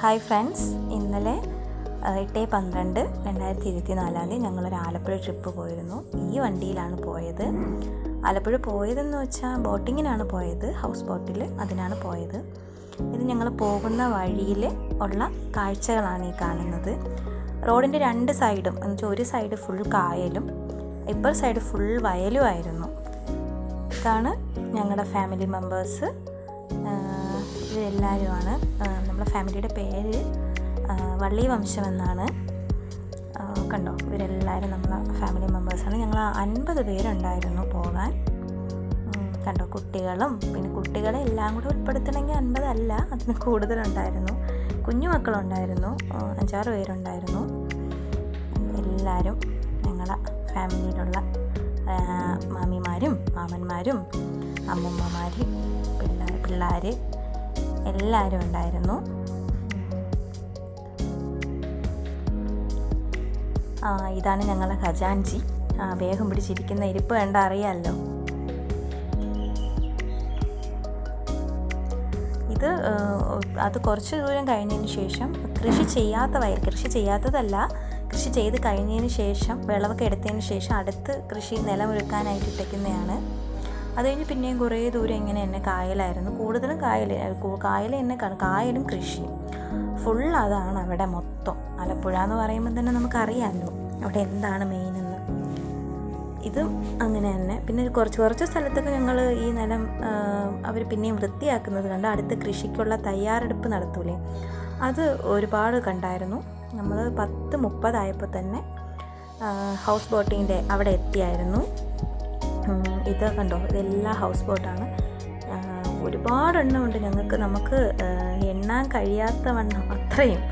Hi friends. ഇന്നലെ എട്ട് പന്ത്രണ്ട് രണ്ടായിരത്തി ഇരുപത്തി നാലാം തീയതി ഞങ്ങളൊരു ആലപ്പുഴ ട്രിപ്പ് പോയിരുന്നു. ഈ വണ്ടിയിലാണ് പോയത്. ആലപ്പുഴ പോയതെന്ന് വെച്ചാൽ ബോട്ടിങ്ങിനാണ് പോയത്. ഹൗസ് ബോട്ടിൽ അതിനാണ് പോയത്. ഇത് ഞങ്ങൾ പോകുന്ന വഴിയിൽ ഉള്ള കാഴ്ചകളാണ് ഈ കാണുന്നത്. റോഡിന്റെ രണ്ട് സൈഡും എന്ന് വെച്ചാൽ ഒരു സൈഡ് ഫുൾ കായലും ഇപ്പർ സൈഡ് ഫുൾ വയലുമായിരുന്നു ഇതാണ് ഞങ്ങളുടെ ഫാമിലി മെമ്പേഴ്സ് ഇവരെല്ലാവരുമാണ് നമ്മുടെ ഫാമിലിയുടെ പേര് വള്ളി വംശം എന്നാണ്. കണ്ടോ? ഇവരെല്ലാവരും നമ്മളെ ഫാമിലി മെമ്പേഴ്സാണ്. ഞങ്ങൾ അൻപത് പേരുണ്ടായിരുന്നു പോകാൻ. കണ്ടോ? കുട്ടികളും പിന്നെ കുട്ടികളെ എല്ലാം കൂടെ ഉൾപ്പെടുത്തണമെങ്കിൽ അൻപതല്ല അതിന് കൂടുതലുണ്ടായിരുന്നു. കുഞ്ഞു മക്കളുണ്ടായിരുന്നു അഞ്ചാറ് പേരുണ്ടായിരുന്നു. എല്ലാവരും ഞങ്ങളെ ഫാമിലിയിലുള്ള മാമിമാരും മാമന്മാരും അമ്മൂമ്മമാർ പിള്ളേർ പിള്ളേർ എല്ലാവരും ഉണ്ടായിരുന്നു. ഇതാണ് ഞങ്ങളുടെ ഖജാൻജി. വേഗം പിടിച്ചിരിക്കുന്ന ഇരിപ്പ് കണ്ട അറിയാമല്ലോ ഇത് അത് കുറച്ച് ദൂരം കഴിഞ്ഞതിന് ശേഷം കൃഷി ചെയ്യാത്ത വയൽ കൃഷി ചെയ്യാത്തതല്ല കൃഷി ചെയ്ത് കഴിഞ്ഞതിന് ശേഷം വിളവൊക്കെ എടുത്തതിന് ശേഷം അടുത്ത് കൃഷി നിലമൊരുക്കാനായിട്ട് ഇട്ടേക്കുന്നതാണ്. അത് കഴിഞ്ഞ് പിന്നെയും കുറേ ദൂരം ഇങ്ങനെ തന്നെ കായലായിരുന്നു. കൂടുതലും കായൽ കായൽ തന്നെ കായലും കൃഷിയും. ഫുൾ അതാണ് അവിടെ മൊത്തം. ആലപ്പുഴ എന്ന് പറയുമ്പോൾ തന്നെ നമുക്കറിയാമല്ലോ അവിടെ എന്താണ് മെയിൻ എന്ന്. ഇതും അങ്ങനെ തന്നെ. പിന്നെ കുറച്ച് കുറച്ച് സ്ഥലത്തൊക്കെ ഞങ്ങൾ ഈ നിലം അവർ പിന്നെയും വൃത്തിയാക്കുന്നത് കണ്ട് അടുത്ത കൃഷിക്കുള്ള തയ്യാറെടുപ്പ് നടത്തൂലേ. അത് ഒരുപാട് കണ്ടായിരുന്നു. നമ്മൾ പത്ത് മുപ്പതായപ്പോൾ തന്നെ ഹൗസ് ബോട്ടിങ്ങിന്റെ അവിടെ എത്തിയായിരുന്നു. ഇത് കണ്ടോ? ഇതെല്ലാം ഹൗസ് ബോട്ടാണ് ഒരുപാട് എണ്ണമുണ്ട് ഞങ്ങൾക്ക്. നമുക്ക് എണ്ണാൻ കഴിയാത്ത വണ്ണം അത്രയും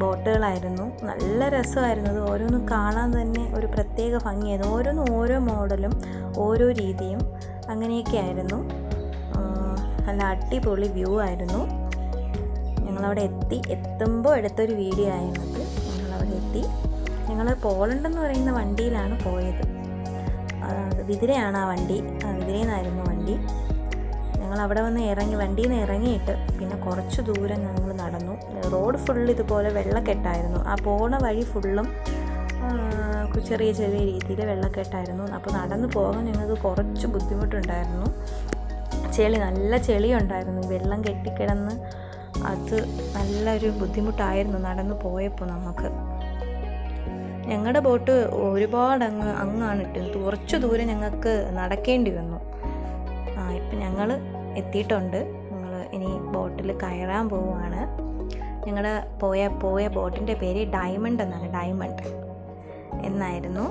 ബോട്ടുകളായിരുന്നു. നല്ല രസമായിരുന്നു. അത് ഓരോന്നും കാണാൻ തന്നെ ഒരു പ്രത്യേക ഭംഗിയായിരുന്നു. ഓരോന്നും ഓരോ മോഡലും ഓരോ രീതിയും അങ്ങനെയൊക്കെ ആയിരുന്നു. നല്ല അടിപൊളി വ്യൂ ആയിരുന്നു. ഞങ്ങളവിടെ എത്തി. എത്തുമ്പോൾ എടുത്തൊരു വീഡിയോ ആയിരുന്നത് ഞങ്ങളവിടെ എത്തി. ഞങ്ങൾ പോളണ്ടെന്ന് പറയുന്ന വണ്ടിയിലാണ് പോയത്. വിതിരയാണ് ആ വണ്ടി. വിതിരയിൽ നിന്നായിരുന്നു വണ്ടി. ഞങ്ങൾ അവിടെ വന്ന് ഇറങ്ങി വണ്ടിയിൽ നിന്ന് ഇറങ്ങിയിട്ട് പിന്നെ കുറച്ച് ദൂരം ഞങ്ങൾ നടന്നു. റോഡ് ഫുൾ ഇതുപോലെ വെള്ളക്കെട്ടായിരുന്നു. ആ പോണ വഴി ഫുള്ളും ചെറിയ ചെറിയ രീതിയിൽ വെള്ളക്കെട്ടായിരുന്നു. അപ്പോൾ നടന്നു പോകാൻ ഞങ്ങൾക്ക് കുറച്ച് ബുദ്ധിമുട്ടുണ്ടായിരുന്നു. ചെളി നല്ല ചെളി ഉണ്ടായിരുന്നു വെള്ളം കെട്ടിക്കിടന്ന് അത് നല്ലൊരു ബുദ്ധിമുട്ടായിരുന്നു നടന്നു പോയപ്പോൾ നമുക്ക്. ഞങ്ങളുടെ ബോട്ട് ഒരുപാട് അങ്ങ് അങ്ങാണ് ഇട്ടത് കുറച്ച് ദൂരം ഞങ്ങൾക്ക് നടക്കേണ്ടി വന്നു. ആ ഇപ്പം ഞങ്ങൾ എത്തിയിട്ടുണ്ട്. ഞങ്ങൾ ഇനി ബോട്ടിൽ കയറാൻ പോവുകയാണ് ഞങ്ങളുടെ പോയ പോയ ബോട്ടിന്റെ പേര് ഡയമണ്ട് എന്നാണ്. ഡയമണ്ട് എന്നായിരുന്നു.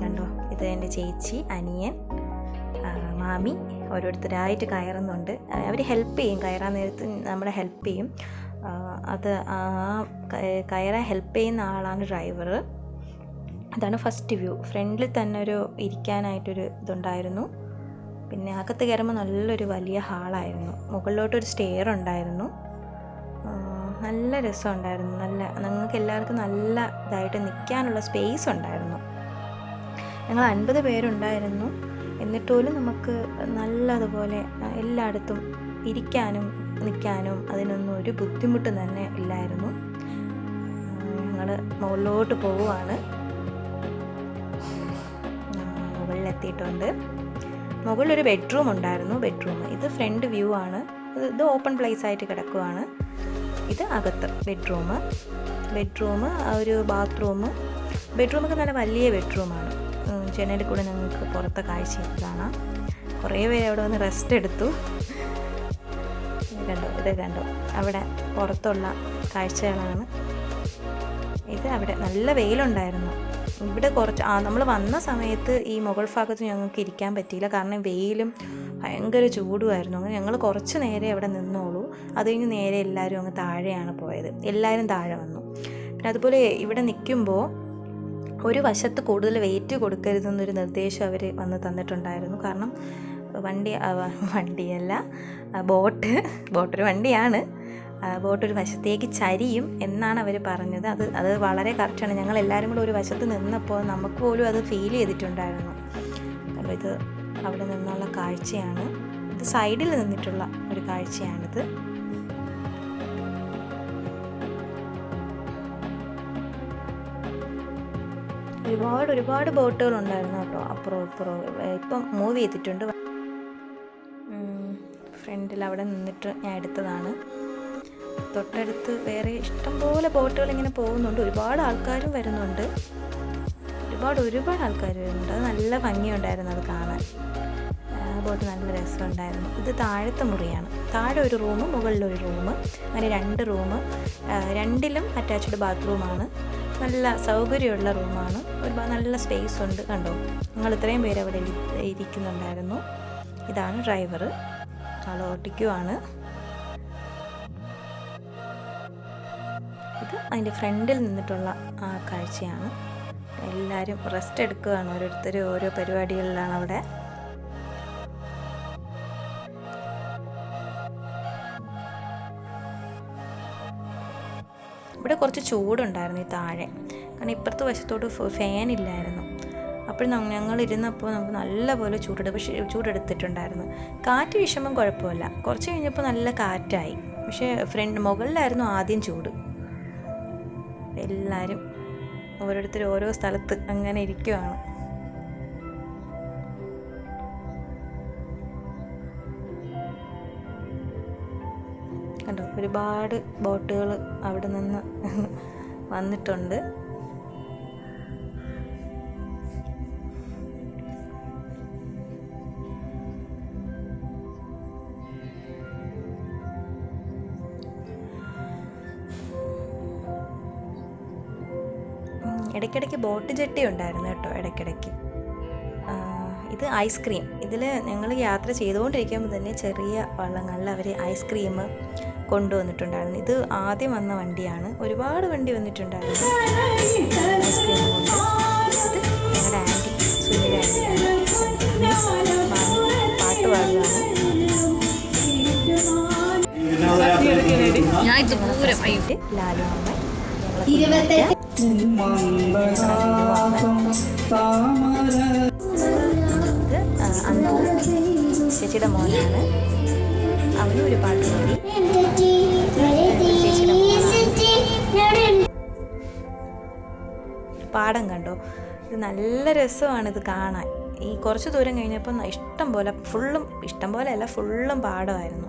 കണ്ടോ? ഇത് എന്റെ ചേച്ചി അനിയൻ മാമി ഓരോരുത്തരായിട്ട് കയറുന്നുണ്ട്. അവർ ഹെൽപ്പ് ചെയ്യും. കയറാൻ നേരത്ത് നമ്മളെ ഹെൽപ്പ് ചെയ്യും. അത് ആ കയറാൻ ഹെൽപ്പ് ചെയ്യുന്ന ആളാണ് ഡ്രൈവർ അതാണ് ഫസ്റ്റ് വ്യൂ. ഫ്രണ്ടിൽ തന്നെ ഒരു ഇരിക്കാനായിട്ടൊരു ഇതുണ്ടായിരുന്നു. പിന്നെ അകത്ത് കയറുമ്പോൾ നല്ലൊരു വലിയ ഹാളായിരുന്നു. മുകളിലോട്ടൊരു സ്റ്റെയർ ഉണ്ടായിരുന്നു. നല്ല രസമുണ്ടായിരുന്നു. നല്ല ഞങ്ങൾക്ക് എല്ലാവർക്കും നല്ല ഇതായിട്ട് നിൽക്കാനുള്ള സ്പേസ് ഉണ്ടായിരുന്നു. ഞങ്ങൾ അൻപത് പേരുണ്ടായിരുന്നു. എന്നിട്ട് പോലും നമുക്ക് നല്ലതുപോലെ എല്ലായിടത്തും ഇരിക്കാനും നിൽക്കാനും അതിനൊന്നും ഒരു ബുദ്ധിമുട്ട് തന്നെ ഇല്ലായിരുന്നു. ഞങ്ങൾ മുകളിലോട്ട് പോവുകയാണ്. മുകളിലെത്തിയിട്ടുണ്ട് മുകളിലൊരു ബെഡ്റൂം ഉണ്ടായിരുന്നു ബെഡ്റൂം ഇത് ഫ്രണ്ട് വ്യൂ ആണ്. ഇത് ഓപ്പൺ പ്ലേസ് ആയിട്ട് കിടക്കുവാണ്. ഇത് അകത്ത് ബെഡ്റൂം ബെഡ്റൂം ഒരു ബാത്റൂം ബെഡ്റൂമൊക്കെ നല്ല വലിയ ബെഡ്റൂമാണ് ജനലിൽ കൂടെ നിങ്ങൾക്ക് പുറത്തെ കാഴ്ചയൊക്കെ കാണാം. കുറേ പേര് അവിടെ വന്ന് റെസ്റ്റ് എടുത്തു. കണ്ടോ ഇത് കണ്ടോ? അവിടെ പുറത്തുള്ള കാഴ്ചകളാണ്. ഇത് അവിടെ നല്ല വെയിലുണ്ടായിരുന്നു. ഇവിടെ കുറച്ച് ആ നമ്മൾ വന്ന സമയത്ത് ഈ മുകൾ ഭാഗത്ത് ഞങ്ങൾക്ക് ഇരിക്കാൻ പറ്റിയില്ല. കാരണം വെയിലും ഭയങ്കര ചൂടുമായിരുന്നു. അങ്ങനെ ഞങ്ങൾ കുറച്ച് നേരെ അവിടെ നിന്നോളൂ. അത് കഴിഞ്ഞ് നേരെ എല്ലാവരും അങ്ങ് താഴെയാണ് പോയത്. എല്ലാവരും താഴെ വന്നു. പിന്നെ അതുപോലെ ഇവിടെ നിൽക്കുമ്പോൾ ഒരു വശത്ത് കൂടുതൽ വെയിറ്റ് കൊടുക്കരുതെന്നൊരു നിർദ്ദേശം അവർ വന്ന് തന്നിട്ടുണ്ടായിരുന്നു. കാരണം വണ്ടി വണ്ടിയല്ല ബോട്ട് ബോട്ടൊരു വണ്ടിയാണ്. ബോട്ടൊരു വശത്തേക്ക് ചരിയും എന്നാണ് അവർ പറഞ്ഞത്. അത് അത് വളരെ കറക്റ്റാണ് ഞങ്ങൾ എല്ലാവരും കൂടെ ഒരു വശത്ത് നിന്നപ്പോൾ നമുക്ക് പോലും അത് ഫീൽ ചെയ്തിട്ടുണ്ടായിരുന്നു. അപ്പോൾ ഇത് അവിടെ നിന്നുള്ള കാഴ്ചയാണ്. ഇത് സൈഡിൽ നിന്നിട്ടുള്ള ഒരു കാഴ്ചയാണിത്. ഒരുപാട് ഒരുപാട് ബോട്ടുകളുണ്ടായിരുന്നു കേട്ടോ അപ്പുറം ഇപ്പുറം ഇപ്പം മൂവ് ചെയ്തിട്ടുണ്ട്. ഫ്രണ്ടിൽ അവിടെ നിന്നിട്ട് ഞാൻ എടുത്തതാണ്. തൊട്ടടുത്ത് വേറെ ഇഷ്ടംപോലെ ബോട്ടുകൾ ഇങ്ങനെ പോകുന്നുണ്ട്. ഒരുപാട് ആൾക്കാരും വരുന്നുണ്ട്. ഒരുപാട് ഒരുപാട് ആൾക്കാർ വരുന്നുണ്ട്. അത് നല്ല ഭംഗിയുണ്ടായിരുന്നു അത് കാണാൻ. ബോട്ട് നല്ല രസമുണ്ടായിരുന്നു. ഇത് താഴത്തെ മുറിയാണ്. താഴെ ഒരു റൂം മുകളിലൊരു റൂം അങ്ങനെ രണ്ട് റൂം. രണ്ടിലും അറ്റാച്ച്ഡ് ബാത്റൂമാണ്. നല്ല സൗകര്യമുള്ള റൂമാണ്. ഒരുപാട് നല്ല സ്പേസ് ഉണ്ട് കണ്ടോ? ഞങ്ങൾ ഇത്രയും പേര് അവിടെ ഇരിക്കുന്നുണ്ടായിരുന്നു. ഇതാണ് ഡ്രൈവർ ആൾ ഓട്ടിക്കുവാണ് ഇത് അതിന്റെ ഫ്രണ്ടിൽ നിന്നിട്ടുള്ള ആ കാഴ്ചയാണ്. എല്ലാവരും റെസ്റ്റ് എടുക്കുകയാണ്. ഓരോരുത്തർ ഓരോ പരിപാടികളിലാണ് അവിടെ. ഇവിടെ കുറച്ച് ചൂടുണ്ടായിരുന്നു ഈ താഴെ. കാരണം ഇപ്പുറത്തെ ഫാൻ ഇല്ലായിരുന്നു. അപ്പോൾ ഞങ്ങൾ ഇരുന്നപ്പോൾ നമുക്ക് നല്ലപോലെ ചൂടെടു പക്ഷേ ചൂടെടുത്തിട്ടുണ്ടായിരുന്നു. കാറ്റ് വീശുമ്പം കുഴപ്പമില്ല. കുറച്ച് കഴിഞ്ഞപ്പോൾ നല്ല കാറ്റായി. പക്ഷേ ഫ്രണ്ട് മുകളിലായിരുന്നു ആദ്യം ചൂട്. എല്ലാവരും ഓരോരുത്തർ ഓരോ സ്ഥലത്ത് അങ്ങനെ ഇരിക്കുവാണ്. കണ്ടോ? ഒരുപാട് ബോട്ടുകൾ അവിടെ നിന്ന് വന്നിട്ടുണ്ട്. ഇടയ്ക്കിടയ്ക്ക് ബോട്ട് ജെട്ടി ഉണ്ടായിരുന്നു കേട്ടോ ഇടയ്ക്കിടയ്ക്ക്. ഇത് ഐസ്ക്രീം ഇതിൽ ഞങ്ങൾ യാത്ര ചെയ്തുകൊണ്ടിരിക്കുമ്പോൾ തന്നെ ചെറിയ വള്ളങ്ങളിൽ അവർ ഐസ്ക്രീം കൊണ്ടുവന്നിട്ടുണ്ടായിരുന്നു. ഇത് ആദ്യം വന്ന വണ്ടിയാണ്. ഒരുപാട് വണ്ടി വന്നിട്ടുണ്ടായിരുന്നു. ഐസ്ക്രീം കൊണ്ട്. ഇത് ഞങ്ങളുടെ ആന്റി സുനിൽ പാട്ട് പാടുകയാണ് ലാലു ചേച്ചിയുടെ മോനാണ് അവനും ഒരു പാട്ട് പാടി പാടം കണ്ടോ? ഇത് നല്ല രസമാണ് ഇത് കാണാൻ. ഈ കുറച്ച് ദൂരം കഴിഞ്ഞപ്പോൾ ഇഷ്ടം പോലെ ഫുള്ളും ഇഷ്ടം പോലെ അല്ല ഫുള്ളും പാടമായിരുന്നു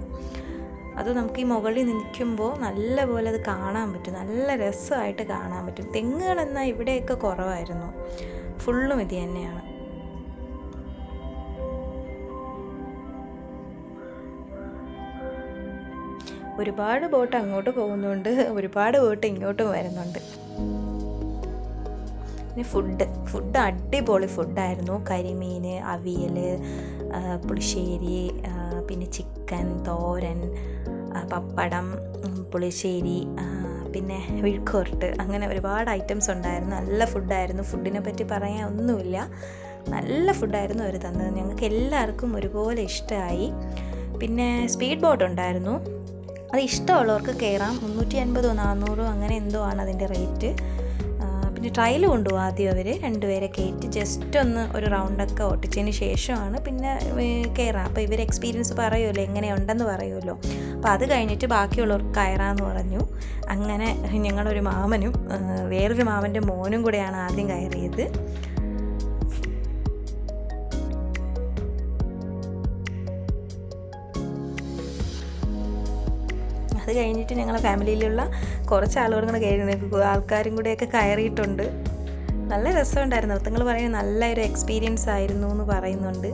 അത് നമുക്ക് ഈ മുകളിൽ നിൽക്കുമ്പോൾ നല്ല പോലെ അത് കാണാൻ പറ്റും. നല്ല രസമായിട്ട് കാണാൻ പറ്റും. തെങ്ങുകളെന്നാൽ ഇവിടെയൊക്കെ കുറവായിരുന്നു. ഫുള്ളും ഇത് തന്നെയാണ്. ഒരുപാട് ബോട്ട് അങ്ങോട്ട് പോകുന്നുണ്ട്. ഒരുപാട് ബോട്ട് ഇങ്ങോട്ടും വരുന്നുണ്ട്. പിന്നെ ഫുഡ്. ഫുഡ് അടിപൊളി ഫുഡായിരുന്നു. കരിമീൻ അവിയൽ പുളിശ്ശേരി പിന്നെ ചിക്കൻ തോരൻ പപ്പടം പുളിശ്ശേരി പിന്നെ വിഴുക്കോർട്ട് അങ്ങനെ ഒരുപാട് ഐറ്റംസ് ഉണ്ടായിരുന്നു. നല്ല ഫുഡായിരുന്നു ഫുഡിനെ പറ്റി പറയാൻ ഒന്നുമില്ല. നല്ല ഫുഡായിരുന്നു അവർ തന്നത്. ഞങ്ങൾക്ക് എല്ലാവർക്കും ഒരുപോലെ ഇഷ്ടമായി. പിന്നെ സ്പീഡ് ബോട്ട് ഉണ്ടായിരുന്നു. അത് ഇഷ്ടമുള്ളവർക്ക് കയറാം മുന്നൂറ്റി അൻപതോ നാന്നൂറോ അങ്ങനെ എന്തോ ആണ് അതിന്റെ റേറ്റ് പിന്നെ ട്രയൽ കൊണ്ടുപോകും ആദ്യം അവർ രണ്ടുപേരെ കയറ്റി ജസ്റ്റ് ഒന്ന് ഒരു റൗണ്ടൊക്കെ ഓട്ടിച്ചതിന് ശേഷമാണ് പിന്നെ കയറാം അപ്പോൾ ഇവർ എക്സ്പീരിയൻസ് പറയുമല്ലോ എങ്ങനെയുണ്ടെന്ന് പറയുമല്ലോ. അപ്പോൾ അത് കഴിഞ്ഞിട്ട് ബാക്കിയുള്ളവർക്ക് കയറാമെന്ന് പറഞ്ഞു. അങ്ങനെ ഞങ്ങളൊരു മാമനും വേറൊരു മാമന്റെ മോനും കൂടെയാണ് ആദ്യം കയറിയത്. കഴിഞ്ഞിട്ട് ഞങ്ങൾ ഫാമിലിയിലുള്ള കുറച്ച് ആളുകളും കൂടെ കയറി ആൾക്കാരും കൂടെയൊക്കെ കയറിയിട്ടുണ്ട്. നല്ല രസമുണ്ടായിരുന്നു. നിങ്ങൾ പറയുന്നത് നല്ലൊരു എക്സ്പീരിയൻസ് ആയിരുന്നു എന്ന് പറയുന്നുണ്ട്.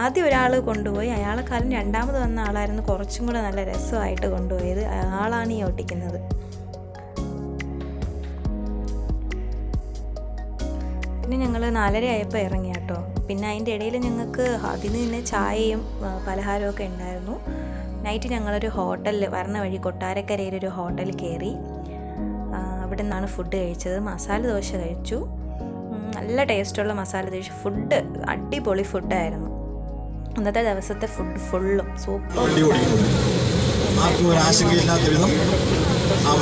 ആദ്യം ഒരാൾ കൊണ്ടുപോയി. അയാളെക്കാലം രണ്ടാമത് വന്ന ആളായിരുന്നു. കുറച്ചും കൂടെ നല്ല രസമായിട്ട് കൊണ്ടുപോയത്. ആളാണ് ഈ ഓട്ടിക്കുന്നത്. പിന്നെ ഞങ്ങൾ നാലര ആയപ്പോൾ ഇറങ്ങി കേട്ടോ പിന്നെ അതിന്റെ ഇടയിൽ ഞങ്ങൾക്ക് അതിന് തന്നെ ചായയും പലഹാരമൊക്കെ ഉണ്ടായിരുന്നു. നൈറ്റ് ഞങ്ങളൊരു ഹോട്ടലിൽ വരണ വഴി കൊട്ടാരക്കരയിൽ ഒരു ഹോട്ടലിൽ കയറി അവിടെ നിന്നാണ് ഫുഡ് കഴിച്ചത്. മസാല ദോശ കഴിച്ചു. നല്ല ടേസ്റ്റുള്ള മസാല ദോശ. ഫുഡ് അടിപൊളി ഫുഡായിരുന്നു അന്നത്തെ ദിവസത്തെ ഫുഡ് ഫുള്ളും സൂപ്പർ ആർക്കും ആശങ്കയില്ലാത്ത വിധം ആ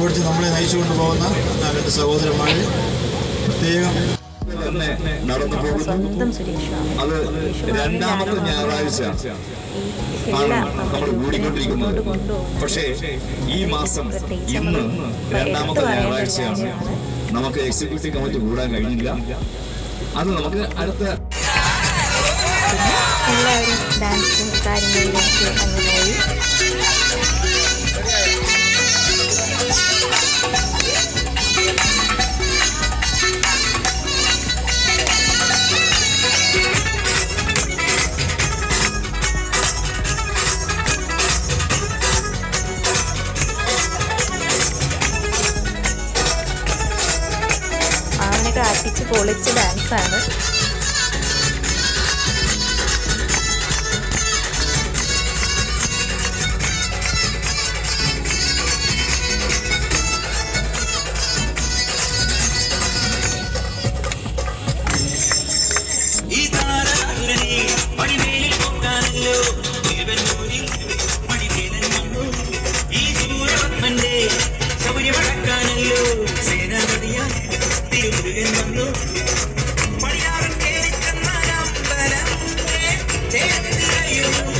ഓടിച്ച് നമ്മളെ നയിച്ചു കൊണ്ടുപോകുന്ന രണ്ട് സഹോദരന്മാർ പ്രത്യേകം നടന്നു പോകുന്നു. അത് രണ്ടാമത്തെ ഞായറാഴ്ച ആണ് നമ്മൾ കൂടിക്കൊണ്ടിരിക്കുന്നത് പക്ഷേ ഈ മാസം ഇന്ന് രണ്ടാമത്തെ ഞായറാഴ്ചയാണ്. നമുക്ക് എക്സിക്യൂട്ടീവ് കമ്മിറ്റി കൂടാൻ കഴിഞ്ഞില്ല. അത് നമുക്ക് അടുത്ത എല്ലാവരും ഡാൻസും കാര്യങ്ങളിലേക്ക് അങ്ങ് പോയി Yeah.